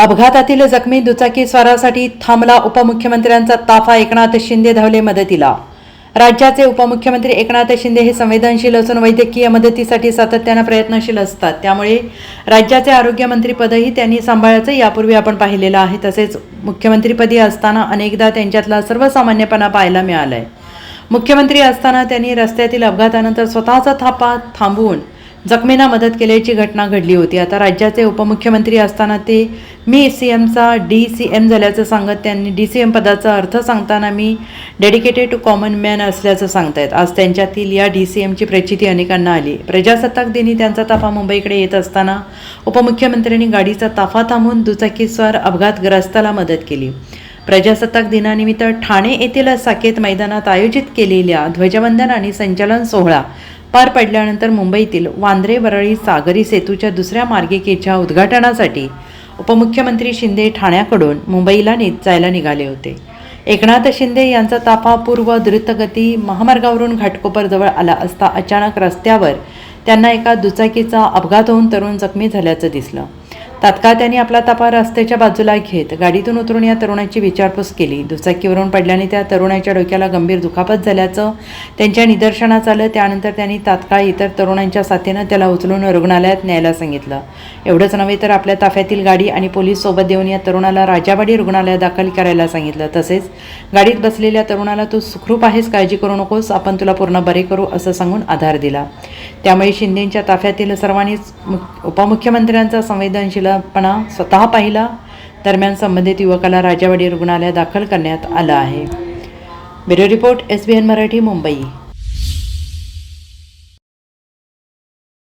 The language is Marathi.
अपघातातील जखमी दुचाकी स्वारासाठी थांबला उपमुख्यमंत्र्यांचा ताफा एकनाथ शिंदे धावले मदतीला. राज्याचे उपमुख्यमंत्री एकनाथ शिंदे हे संवेदनशील असून वैद्यकीय मदतीसाठी सातत्यानं प्रयत्नशील असतात. त्यामुळे राज्याचे आरोग्यमंत्रीपदही त्यांनी सांभाळायचं यापूर्वी आपण पाहिलेलं आहे. तसेच मुख्यमंत्रीपदी असताना अनेकदा त्यांच्यातला सर्वसामान्यपणा पाहायला मिळालाय. मुख्यमंत्री असताना त्यांनी रस्त्यातील अपघातानंतर स्वतःचा थापा थांबवून जखमींना मदत केल्याची घटना घडली होती. आता राज्याचे उपमुख्यमंत्री असताना ते मी सी एमचा डी सी एम झाल्याचं सांगत त्यांनी डी सी एम पदाचा अर्थ सांगताना मी डेडिकेटेड टू कॉमन मॅन असल्याचं सांगतायत. आज त्यांच्यातील या डी सी एमची प्रचिती अनेकांना आली. प्रजासत्ताक दिनी त्यांचा ताफा मुंबईकडे येत असताना उपमुख्यमंत्र्यांनी गाडीचा ताफा थांबून दुचाकीस्वार अपघातग्रस्ताला मदत केली. प्रजासत्ताक दिनानिमित्त ठाणे येथील साकेत मैदानात आयोजित केलेल्या ध्वजवंदन आणि संचलन सोहळा पार पडल्यानंतर मुंबईतील वांद्रे वरळी सागरी सेतूच्या दुसऱ्या मार्गिकेच्या उद्घाटनासाठी उपमुख्यमंत्री शिंदे ठाण्याकडून मुंबईला नि जायला निघाले होते. एकनाथ शिंदे यांचा ताफा पूर्व द्रुतगती महामार्गावरून घाटकोपरजवळ आला असता अचानक रस्त्यावर त्यांना एका दुचाकीचा अपघात होऊन तरुण जखमी झाल्याचं दिसलं. तात्काळ त्यांनी आपला तापा रस्त्याच्या बाजूला घेत गाडीतून उतरून या तरुणाची विचारपूस केली. दुचाकीवरून पडल्याने त्या तरुणाच्या डोक्याला गंभीर दुखापत झाल्याचं त्यांच्या निदर्शनास आलं. त्यानंतर त्यांनी तात्काळ इतर तरुणांच्या साथीनं त्याला उचलून रुग्णालयात न्यायला सांगितलं. एवढंच नव्हे तर आपल्या ताफ्यातील गाडी आणि पोलीस सोबत देऊन या तरुणाला राजावाडी रुग्णालयात दाखल करायला सांगितलं. तसेच गाडीत बसलेल्या तरुणाला तू सुखरूप आहेस काळजी करू नकोस आपण तुला पूर्ण बरे करू असं सांगून आधार दिला. त्यामुळे शिंदेंच्या ताफ्यातील सर्वांनीच उपमुख्यमंत्र्यांचा उपमुख्यमंत्र्यांचा संवेदनशीलपणा स्वतः पाहिला दरम्यान संबंधित युवकाला राजावाडी रुग्णालयात दाखल करण्यात आलं आहे. Bureau report S B N Marathi Mumbai.